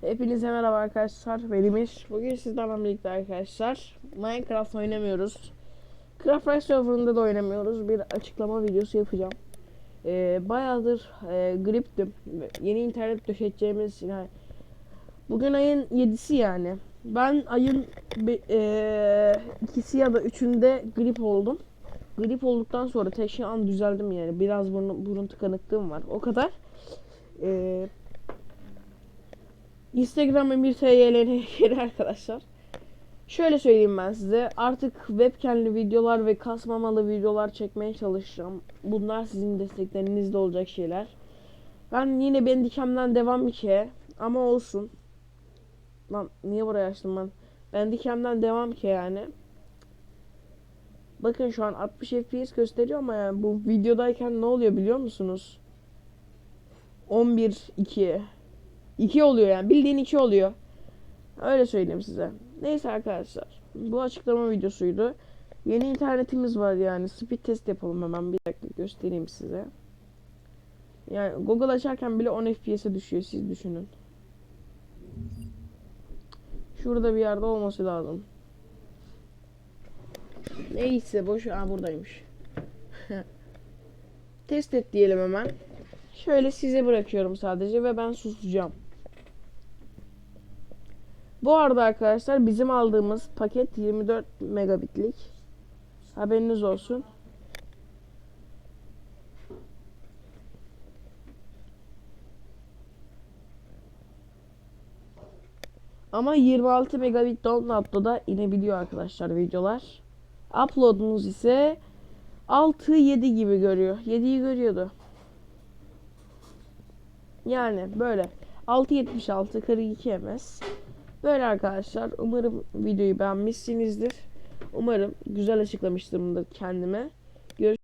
Hepinize merhaba arkadaşlar. Benim iş. Bugün sizlerle birlikte arkadaşlar Minecraft oynamıyoruz. Craft Royale serverında da oynamıyoruz. Bir açıklama videosu yapacağım. Ee, bayağıdır e, griptim. Yeni internet döşeteceğimiz yani Bugün ayın 7'si yani. Ben ayın e, ikisi ya da üçünde grip oldum. Grip olduktan sonra tek şey an düzeldim yani. Biraz burun, burun tıkanıklığım var. O kadar. Instagram Emir TYL'nin yeri arkadaşlar. Şöyle söyleyeyim ben size. Artık webcam'li videolar ve kasmamalı videolar çekmeye çalışacağım. Bunlar sizin desteklerinizde olacak şeyler. Ben yine Bandicam'dan devam ki ama olsun. Lan niye buraya açtım ben? Bandicam'dan devam ki yani. Bakın şu an 60 FPS gösteriyor ama yani bu videodayken ne oluyor biliyor musunuz? 11 2 2 oluyor yani. Bildiğin 2 oluyor. Öyle söyleyeyim size. Neyse arkadaşlar. Bu açıklama videosuydu. Yeni internetimiz var yani. Speed test yapalım hemen. Bir dakika göstereyim size. Yani Google açarken bile 10 FPS'e düşüyor. Siz düşünün. Şurada bir yerde olması lazım. Neyse boş. Aa buradaymış. test et diyelim hemen. Şöyle size bırakıyorum sadece ve ben susacağım. Bu arada arkadaşlar bizim aldığımız paket 24 megabitlik. Haberiniz olsun. Ama 26 megabit download'da da inebiliyor arkadaşlar videolar. Upload'umuz ise 6-7 gibi görüyor. 7'yi görüyordu. Yani böyle 676 42 ms. Böyle arkadaşlar. Umarım videoyu beğenmişsinizdir. Umarım güzel açıklamıştırımdır kendime.